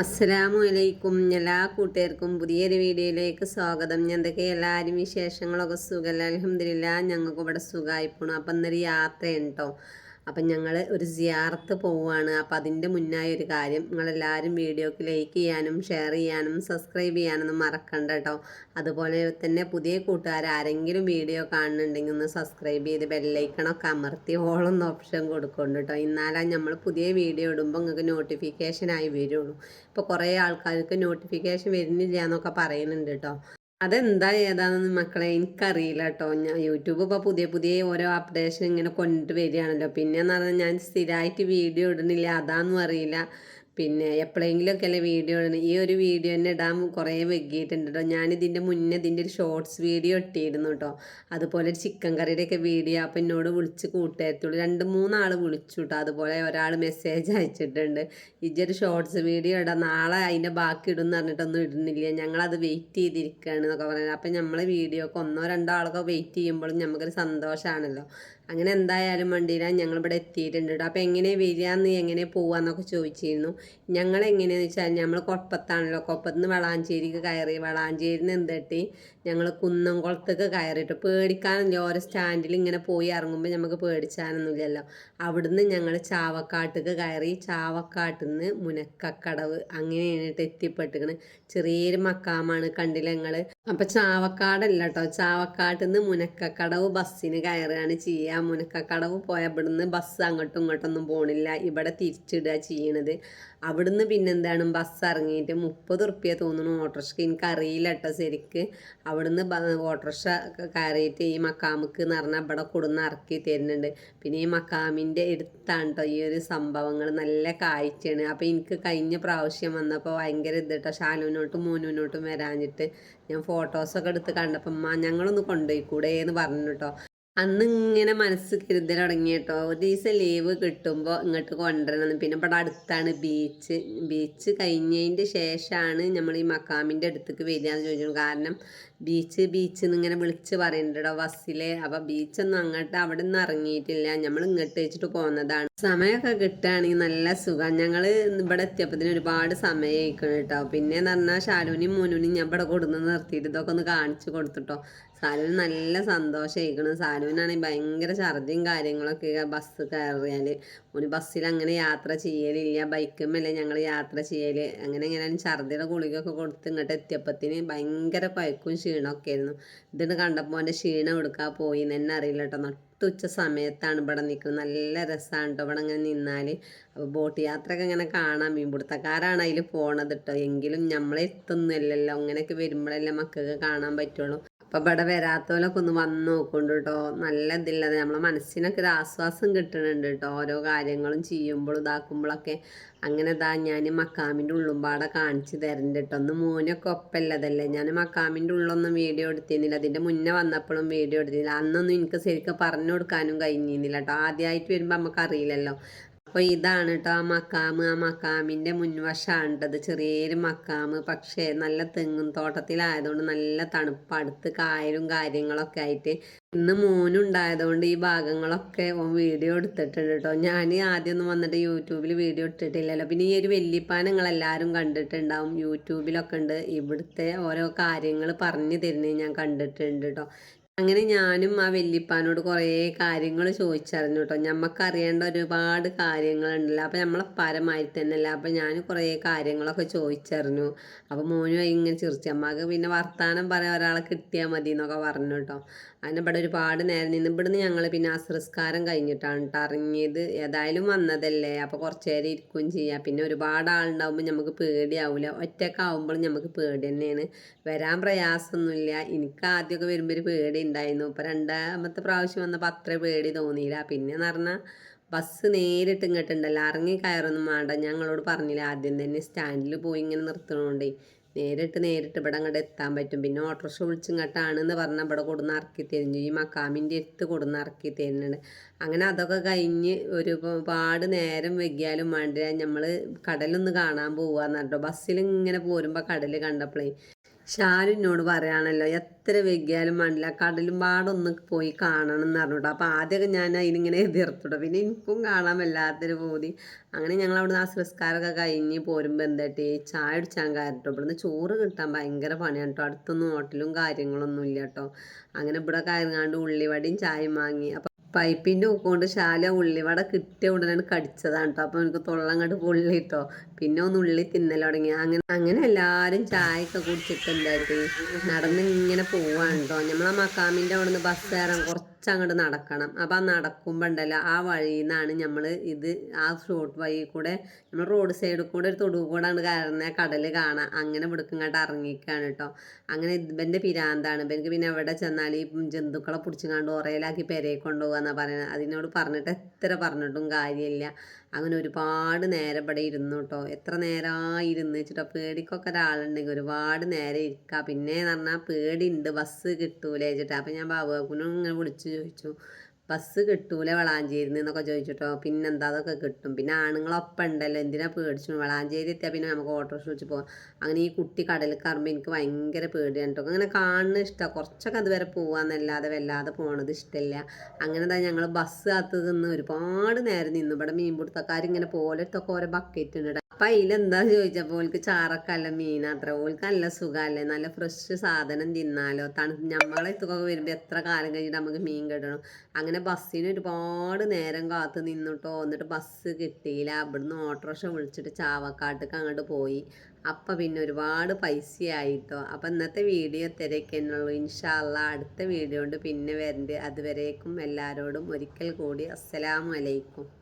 അസ്സലാമു അലൈക്കും എല്ലാ കൂട്ടുകാർക്കും പുതിയൊരു വീഡിയോയിലേക്ക് സ്വാഗതം. എന്തൊക്കെ എല്ലാവരും വിശേഷങ്ങളൊക്കെ സുഖമല്ല അലഹമില്ല ഞങ്ങൾക്ക് ഇവിടെ സുഖമായി പോണു അപ്പം ഇന്നൊരു യാത്രയാണ് കേട്ടോ അപ്പം ഞങ്ങൾ ഒരു സിയാർത്ത് പോവുകയാണ് അപ്പം അതിന്റെ മുന്നായ ഒരു കാര്യം നിങ്ങളെല്ലാവരും വീഡിയോക്ക് ലൈക്ക് ചെയ്യാനും ഷെയർ ചെയ്യാനും സബ്സ്ക്രൈബ് ചെയ്യാനൊന്നും മറക്കണ്ട കേട്ടോ അതുപോലെ തന്നെ പുതിയ കൂട്ടുകാർ ആരെങ്കിലും വീഡിയോ കാണുന്നുണ്ടെങ്കിൽ ഒന്ന് സബ്സ്ക്രൈബ് ചെയ്ത് ബെല്ലൈക്കണൊക്കെ അമർത്തി ഓളൊന്ന് ഓപ്ഷൻ കൊടുക്കുന്നുണ്ട് കേട്ടോ എന്നാലേ നമ്മൾ പുതിയ വീഡിയോ ഇടുമ്പോൾ നിങ്ങൾക്ക് നോട്ടിഫിക്കേഷനായി വരുള്ളൂ. ഇപ്പോൾ കുറേ ആൾക്കാർക്ക് നോട്ടിഫിക്കേഷൻ വരുന്നില്ല എന്നൊക്കെ പറയുന്നുണ്ട് കേട്ടോ അതെന്താ ഏതാണെന്ന് മക്കളെ? എനിക്കറിയില്ല കേട്ടോ ഞാൻ യൂട്യൂബ് ഇപ്പോൾ പുതിയ പുതിയ ഓരോ അപ്ഡേഷൻ ഇങ്ങനെ കൊണ്ടുവരികയാണല്ലോ. പിന്നെ എന്ന് പറഞ്ഞാൽ ഞാൻ സ്ഥിരമായിട്ട് വീഡിയോ ഇടുന്നില്ല. അതാണെന്നും അറിയില്ല. പിന്നെ എപ്പോഴെങ്കിലുമൊക്കെ അല്ലേ വീഡിയോ ഇടണം. ഈ ഒരു വീഡിയോ തന്നെ ഇടാൻ കുറേ വെക്കിയിട്ടുണ്ട് കേട്ടോ ഞാനിതിന്റെ മുന്നേ ഇതിന്റെ ഒരു ഷോർട്സ് വീഡിയോ ഇട്ടിരുന്നു കേട്ടോ അതുപോലെ ഒരു ചിക്കൻ കറിയുടെയൊക്കെ വീഡിയോ അപ്പം എന്നോട് വിളിച്ച് കൂട്ടുകാരത്തുള്ളൂ രണ്ട് മൂന്നാൾ വിളിച്ചു കേട്ടോ അതുപോലെ ഒരാൾ മെസ്സേജ് അയച്ചിട്ടുണ്ട്. ഇജ്ജൊരു ഷോർട്സ് വീഡിയോ ഇടാം നാളെ അതിന്റെ ബാക്കി ഇടും എന്ന് പറഞ്ഞിട്ടൊന്നും ഇടുന്നില്ല. ഞങ്ങളത് വെയിറ്റ് ചെയ്തിരിക്കുകയാണ് എന്നൊക്കെ പറയുന്നത് അപ്പം നമ്മളെ വീഡിയോക്ക് ഒന്നോ രണ്ടോ ആളൊക്കെ വെയിറ്റ് ചെയ്യുമ്പോഴും നമുക്കൊരു സന്തോഷമാണല്ലോ അങ്ങനെ എന്തായാലും വണ്ടിയിലാണ് ഞങ്ങളിവിടെ എത്തിയിട്ടുണ്ട് കേട്ടോ അപ്പോൾ എങ്ങനെ വരിക എന്ന് എങ്ങനെ പോവാന്നൊക്കെ ചോദിച്ചിരുന്നു. ഞങ്ങൾ എങ്ങനെയാണെന്ന് വെച്ചാൽ നമ്മൾ കൊപ്പത്താണല്ലോ കൊപ്പത്ത് നിന്ന് വളാഞ്ചേരിക്ക് കയറി വളാഞ്ചേരിയിൽ നിന്ന് എന്തെട്ടി ഞങ്ങൾ കുന്നംകുളത്തേക്ക് കയറിയിട്ട് പേടിക്കാനില്ല ഓരോ സ്റ്റാൻഡിൽ ഇങ്ങനെ പോയി ഇറങ്ങുമ്പോൾ നമുക്ക് പേടിച്ചാനൊന്നുമില്ലല്ലോ. അവിടുന്ന് ഞങ്ങൾ ചാവക്കാട്ടേക്ക് കയറി ചാവക്കാട്ടിൽ നിന്ന് മുനക്കക്കടവ് അങ്ങനെയാണ് എത്തിപ്പെട്ടിക്കണ് ചെറിയൊരു മക്കാമാണ് കണ്ടില്ല ഞങ്ങൾ അപ്പം ചാവക്കാടല്ല കേട്ടോ ചാവക്കാട്ടിൽ നിന്ന് മുനക്കക്കടവ് ബസ്സിന് കയറുകയാണ് ചെയ്യുക മുനക്കക്കടവ് പോയ ഇവിടുന്ന് ബസ് അങ്ങോട്ടും ഇങ്ങോട്ടൊന്നും പോണില്ല. ഇവിടെ തിരിച്ചിടുക ചെയ്യണത്. അവിടുന്ന് പിന്നെന്താണ് ബസ് ഇറങ്ങിയിട്ട് മുപ്പത് റുപ്യ തോന്നുന്നു ഓട്ടോറിക്ഷക്ക്. എനിക്ക് അറിയില്ല കേട്ടോ ശരിക്ക്. അവിടുന്ന് ഓട്ടോറിക്ഷ കയറിയിട്ട് ഈ മക്കാമുക്ക് എന്ന് പറഞ്ഞാൽ ഇവിടെ കൊടുന്ന് ഇറക്കി തരുന്നുണ്ട്. പിന്നെ ഈ മക്കാമിന്റെ എടുത്താണ് കേട്ടോ ഈ ഒരു സംഭവങ്ങൾ. നല്ല കാഴ്ചയാണ്. അപ്പോൾ എനിക്ക് കഴിഞ്ഞ പ്രാവശ്യം വന്നപ്പോൾ ഭയങ്കര ഇത് കേട്ടോ ശാലുവിനോട്ടും മോനുവിനോട്ടും വരാഞ്ഞിട്ട് ഞാൻ ഫോട്ടോസൊക്കെ എടുത്ത് കണ്ടപ്പോൾ അമ്മ ഞങ്ങളൊന്ന് കൊണ്ടുപോയിക്കൂടെ എന്ന് പറഞ്ഞു കേട്ടോ അന്ന് ഇങ്ങനെ മനസ്സ് കരുതൽ തുടങ്ങി കേട്ടോ ഒരു ദിവസം ലീവ് കിട്ടുമ്പോൾ ഇങ്ങോട്ട് കൊണ്ടുവരണം പിന്നെ ഇവിടെ അടുത്താണ് ബീച്ച് ബീച്ച് കഴിഞ്ഞതിന്റെ ശേഷമാണ് നമ്മൾ ഈ മക്കാമിന്റെ അടുത്തേക്ക് വരിക എന്ന് ചോദിച്ചു. കാരണം ബീച്ച് ബീച്ച് എന്നിങ്ങനെ വിളിച്ച് പറയുന്നുണ്ടോ ബസ്സിൽ അപ്പൊ ബീച്ചൊന്നും അങ്ങോട്ട് അവിടെ നിന്ന് ഇറങ്ങിയിട്ടില്ല. നമ്മൾ ഇങ്ങോട്ട് വെച്ചിട്ട് പോകുന്നതാണ് സമയമൊക്കെ കിട്ടുകയാണെങ്കിൽ നല്ല സുഖം. ഞങ്ങൾ ഇവിടെ എത്തിയപ്പത്തിന് ഒരുപാട് സമയമായിക്കണം കേട്ടോ പിന്നെ എന്ന് പറഞ്ഞാൽ ഷാലുവിനും മോനുവിനും ഞാൻ ഇവിടെ കൊടുന്ന് നിർത്തിയിട്ട് ഇതൊക്കെ ഒന്ന് കാണിച്ചു കൊടുത്തിട്ടോ. സാലുവിന് നല്ല സന്തോഷമായിരിക്കണം സാലുവിനാണെങ്കിൽ ഭയങ്കര ഛർദിയും കാര്യങ്ങളൊക്കെ ബസ് കയറിയാൽ ഒരു ബസ്സിൽ അങ്ങനെ യാത്ര ചെയ്യലില്ല ബൈക്കുമല്ലേ ഞങ്ങൾ യാത്ര ചെയ്യൽ അങ്ങനെ ഇങ്ങനെ ഛർദിയുടെ ഗുളികയൊക്കെ കൊടുത്ത് ഇങ്ങോട്ട് എത്തിയപ്പത്തിന് ഭയങ്കര പൈക്കും ക്ഷീണമൊക്കെ ആയിരുന്നു ഇതിന് കണ്ടപ്പോൾ എന്റെ ക്ഷീണം എടുക്കാൻ പോയി എന്നെ അറിയില്ല കേട്ടോ നട്ടുച്ച സമയത്താണ് ഇവിടെ നിൽക്കുന്നത്. നല്ല രസമാണ് കേട്ടോ ഇവിടെ അങ്ങനെ നിന്നാൽ അപ്പോൾ ബോട്ട് യാത്രയൊക്കെ ഇങ്ങനെ കാണാം. മീൻപിടുത്തക്കാരാണ് അതിൽ പോണത് കേട്ടോ എങ്കിലും നമ്മളെത്തുന്നില്ലല്ലോ അങ്ങനെയൊക്കെ വരുമ്പോഴല്ലേ മക്കൾക്ക് കാണാൻ പറ്റുള്ളൂ. അപ്പം ഇവിടെ വരാത്തവരൊക്കെ ഒന്ന് വന്ന് നോക്കുന്നുണ്ട് കേട്ടോ നല്ല ഇതില്ലാതെ നമ്മളെ മനസ്സിനൊക്കെ ഒരു ആശ്വാസം കിട്ടുന്നുണ്ട് കേട്ടോ ഓരോ കാര്യങ്ങളും ചെയ്യുമ്പോഴും ഇതാക്കുമ്പോഴൊക്കെ അങ്ങനെ ഇതാ ഞാൻ മക്കാമിന്റെ ഉള്ളുംപാടെ കാണിച്ച് തരണ്ട് കേട്ടോ ഒന്ന് മോനൊക്കെ ഒപ്പല്ലതല്ലേ. ഞാൻ മക്കാമിന്റെ ഉള്ളൊന്നും വീഡിയോ എടുത്തിരുന്നില്ല. അതിന്റെ മുന്നേ വന്നപ്പോഴും വീഡിയോ എടുത്തിരുന്നില്ല. അന്നൊന്നും എനിക്ക് ശരിക്കും പറഞ്ഞു കൊടുക്കാനും കഴിഞ്ഞിരുന്നില്ല കേട്ടോ ആദ്യമായിട്ട് വരുമ്പോൾ നമുക്കറിയില്ലല്ലോ അപ്പോൾ ഇതാണ് കേട്ടോ ആ മക്കാമ് ആ മക്കാമിന്റെ മുൻവശമാണ് ചെറിയൊരു മക്കാമ് പക്ഷേ നല്ല തെങ്ങും തോട്ടത്തിലായതുകൊണ്ട് നല്ല തണുപ്പ്. അടുത്ത് കായലും കാര്യങ്ങളൊക്കെ ആയിട്ട്. ഇന്ന് മോനുണ്ടായതുകൊണ്ട് ഈ ഭാഗങ്ങളൊക്കെ വീഡിയോ എടുത്തിട്ടുണ്ട് കേട്ടോ ഞാൻ ആദ്യമൊന്നും വന്നിട്ട് യൂട്യൂബിൽ വീഡിയോ ഇട്ടിട്ടില്ലല്ലോ. പിന്നെ ഈ ഒരു വെല്ലിപ്പാൻ നിങ്ങളെല്ലാവരും കണ്ടിട്ടുണ്ടാവും. യൂട്യൂബിലൊക്കെ ഉണ്ട്. ഇവിടുത്തെ ഓരോ കാര്യങ്ങൾ പറഞ്ഞു തരുന്നത് ഞാൻ കണ്ടിട്ടുണ്ട് കേട്ടോ അങ്ങനെ ഞാനും ആ വല്യപ്പാനോട് കുറേ കാര്യങ്ങൾ ചോദിച്ചറിഞ്ഞു കേട്ടോ. ഞമ്മക്കറിയേണ്ട ഒരുപാട് കാര്യങ്ങളുണ്ടല്ലോ. അപ്പോൾ നമ്മളെ പരമായി തന്നെയല്ല. അപ്പോൾ ഞാൻ കുറേ കാര്യങ്ങളൊക്കെ ചോദിച്ചറിഞ്ഞു. അപ്പോൾ മോനും ഇങ്ങനെ ചിരിച്ചമ്മക്ക് പിന്നെ വർത്താനം പറയാൻ ഒരാളെ കിട്ടിയാൽ മതി എന്നൊക്കെ പറഞ്ഞു കേട്ടോ. അതിന് ഇവിടെ ഒരുപാട് നേരം നിന്ന് ഇവിടുന്ന് ഞങ്ങൾ പിന്നെ അസ്രസ്കാരം കഴിഞ്ഞിട്ടാണ് കേട്ടോ അറിഞ്ഞത് ഏതായാലും വന്നതല്ലേ. അപ്പോൾ കുറച്ച് നേരം ഇരിക്കുകയും ചെയ്യാം. പിന്നെ ഒരുപാട് ആളുണ്ടാവുമ്പോൾ നമുക്ക് പേടിയാവില്ല ഒറ്റക്കാവുമ്പോൾ നമുക്ക് പേടി തന്നെയാണ്. വരാൻ പ്രയാസമൊന്നുമില്ല. എനിക്ക് ആദ്യമൊക്കെ വരുമ്പോൾ ഒരു പേടി ഉണ്ടായിരുന്നു. ഇപ്പോൾ രണ്ടാമത്തെ പ്രാവശ്യം വന്നപ്പോൾ അത്ര പേടി തോന്നിയില്ല. പിന്നെ എന്ന് പറഞ്ഞാൽ ബസ് നേരിട്ട് ഇങ്ങോട്ടുണ്ടല്ലോ ഇറങ്ങി കയറൊന്നും വേണ്ട ഞങ്ങളോട് പറഞ്ഞില്ല ആദ്യം തന്നെ സ്റ്റാൻഡിൽ പോയി ഇങ്ങനെ നിർത്തണോണ്ടേ. നേരിട്ട് നേരിട്ട് ഇവിടെ അങ്ങോട്ട് എത്താൻ പറ്റും. പിന്നെ ഓട്ടോറിക്ഷ വിളിച്ച് ഇങ്ങോട്ടാണെന്ന് പറഞ്ഞാൽ ഇവിടെ കൊടുന്ന് ഇറക്കി തരുന്നു. ഈ മക്കാമിന്റെ അടുത്ത് കൊടുന്ന് ഇറക്കി തരുന്നുണ്ട്. അങ്ങനെ അതൊക്കെ കഴിഞ്ഞ് ഒരുപാട് നേരം വെക്കിയാലും വേണ്ടില്ല. നമ്മൾ കടലൊന്ന് കാണാൻ പോവാന്ന് കേട്ടോ ബസ്സിൽ ഇങ്ങനെ പോരുമ്പോൾ കടൽ കണ്ടപ്പോഴേ ഷാരുന്നോട് പറയാണല്ലോ എത്ര വൈകിയാലും വേണ്ടില്ല കടലും പാടൊന്ന് പോയി കാണണം എന്ന് പറഞ്ഞിട്ടോ. അപ്പോൾ ആദ്യമൊക്കെ ഞാൻ അതിനിങ്ങനെ എതിർത്തിട്ടോ പിന്നെ എനിക്കും കാണാൻ വല്ലാത്തൊരു പോതി. അങ്ങനെ ഞങ്ങൾ അവിടെ നിന്ന് സംസ്കാരമൊക്കെ കഴിഞ്ഞ് പോരുമ്പോൾ എന്തായിട്ട് ചായ അടിച്ചാൻ കാര്യട്ടോ ഇവിടുന്ന് ചോറ് കിട്ടാൻ ഭയങ്കര പണിയാണ് കേട്ടോ. അടുത്തൊന്നും ഹോട്ടലും കാര്യങ്ങളൊന്നും ഇല്ല കേട്ടോ. അങ്ങനെ ഇവിടെ കയറങ്ങാണ്ട് ഉള്ളിവടിയും ചായയും വാങ്ങി. അപ്പം പൈപ്പിന്റെ കൊണ്ട് ശാല ഉള്ളിവട കിട്ടിയ ഉടനെ കടിച്ചതാണ് കേട്ടോ. അപ്പോൾ എനിക്ക് തൊള്ളങ്ങോട്ട് പൊള്ളിട്ടോ പിന്നെ ഒന്ന് ഉള്ളി തിന്നൽ തുടങ്ങി. അങ്ങനെ അങ്ങനെ എല്ലാവരും ചായയൊക്കെ കുടിച്ചിട്ട് എന്തായിട്ട് നടന്ന് ഇങ്ങനെ പോവാണ് കേട്ടോ നമ്മളെ മക്കാമിന്റെ അവിടെ ബസ് കയറാൻ കുറച്ച് അങ്ങോട്ട് നടക്കണം. അപ്പോൾ ആ നടക്കുമ്പോൾ ആ വഴിയിൽ നിന്നാണ് നമ്മൾ ഇത് ആ ഷോർട്ട് വഴി കൂടെ നമ്മൾ റോഡ് സൈഡിൽ കൂടെ ഒരു തൊടു കൂടെ അങ്ങോട്ട് കയറുന്ന കടൽ കാണാം അങ്ങനെ ഇവിടേക്ക് ഇങ്ങോട്ട് ഇറങ്ങിക്കാണ് കേട്ടോ അങ്ങനെ ഇവന്റെ പിരാന്താണ്. ഇവർക്ക് പിന്നെ എവിടെ ചെന്നാൽ ഈ ജന്തുക്കളെ പിടിച്ചുകൊണ്ട് ഉറയിലാക്കി പെരയെ കൊണ്ടുപോകാന്നാണ് പറയുന്നത് അതിനോട് പറഞ്ഞിട്ട് എത്ര പറഞ്ഞിട്ടും കാര്യമില്ല അങ്ങനെ ഒരുപാട് നേരം ഇവിടെ ഇരുന്നു കേട്ടോ എത്ര നേരമായി ഇരുന്ന് വെച്ചിട്ടോ. പേടിക്കൊക്കെ ഒരാളുണ്ടെങ്കിൽ ഒരുപാട് നേരം ഇരിക്കുക പിന്നെ എന്ന് പറഞ്ഞാൽ പേടിയുണ്ട് ബസ് കിട്ടൂലേ വെച്ചിട്ട്. അപ്പം ഞാൻ ബാബുവിനും ഇങ്ങനെ വിളിച്ചു ചോദിച്ചു. ബസ് കിട്ടൂല വളാഞ്ചേരിന്ന് എന്നൊക്കെ ചോദിച്ചിട്ടോ. പിന്നെന്താ അതൊക്കെ കിട്ടും. പിന്നെ ആണുങ്ങളൊപ്പം ഉണ്ടല്ലോ. എന്തിനാ പേടിച്ചു വളാഞ്ചേരി എത്തിയാൽ പിന്നെ നമുക്ക് ഓട്ടോറിക്ഷ വിളിച്ച് പോകാം അങ്ങനെ ഈ കുട്ടി കടലിൽ കയറുമ്പോൾ എനിക്ക് ഭയങ്കര പേടിയാണ് കേട്ടോ. അങ്ങനെ കാണുന്ന ഇഷ്ടമാണ് കുറച്ചൊക്കെ അതുവരെ പോകാമെന്നല്ലാതെ വല്ലാതെ പോണത് ഇഷ്ടമില്ല അങ്ങനെ തന്നെ ഞങ്ങൾ ബസ് കാത്ത് നിന്ന് ഒരുപാട് നേരം നിന്നു. ഇവിടെ മീൻപിടുത്തക്കാർ പോലത്തൊക്കെ ഓരോ ബക്കറ്റ് ഉണ്ട് അപ്പം അതിലെന്താ ചോദിച്ചപ്പോൾ ഓൾക്ക് ചാറക്കല്ല മീനാത്ര ഓൾക്ക് നല്ല സുഖമല്ലേ നല്ല ഫ്രഷ് സാധനം തിന്നാലോ. തണു നമ്മളെ ഇതൊക്കെ വരുമ്പോൾ എത്ര കാലം കഴിഞ്ഞിട്ട് നമുക്ക് മീൻ കിട്ടണം. അങ്ങനെ ബസ്സിന് ഒരുപാട് നേരം കാത്തു നിന്നിട്ടോ. എന്നിട്ട് ബസ് കിട്ടിയില്ല. അവിടുന്ന് ഓട്ടോറിക്ഷ വിളിച്ചിട്ട് ചാവക്കാട്ടേക്ക് അങ്ങോട്ട് പോയി. അപ്പം പിന്നെ ഒരുപാട് പൈസയായിട്ടോ. അപ്പം ഇന്നത്തെ വീഡിയോ തിരക്കുന്നുള്ളൂ ഇൻഷാല്ല അടുത്ത വീഡിയോ കൊണ്ട് പിന്നെ വരണ്ട്. അതുവരേക്കും എല്ലാവരോടും ഒരിക്കൽ കൂടി അസ്സലാമു അലൈക്കും.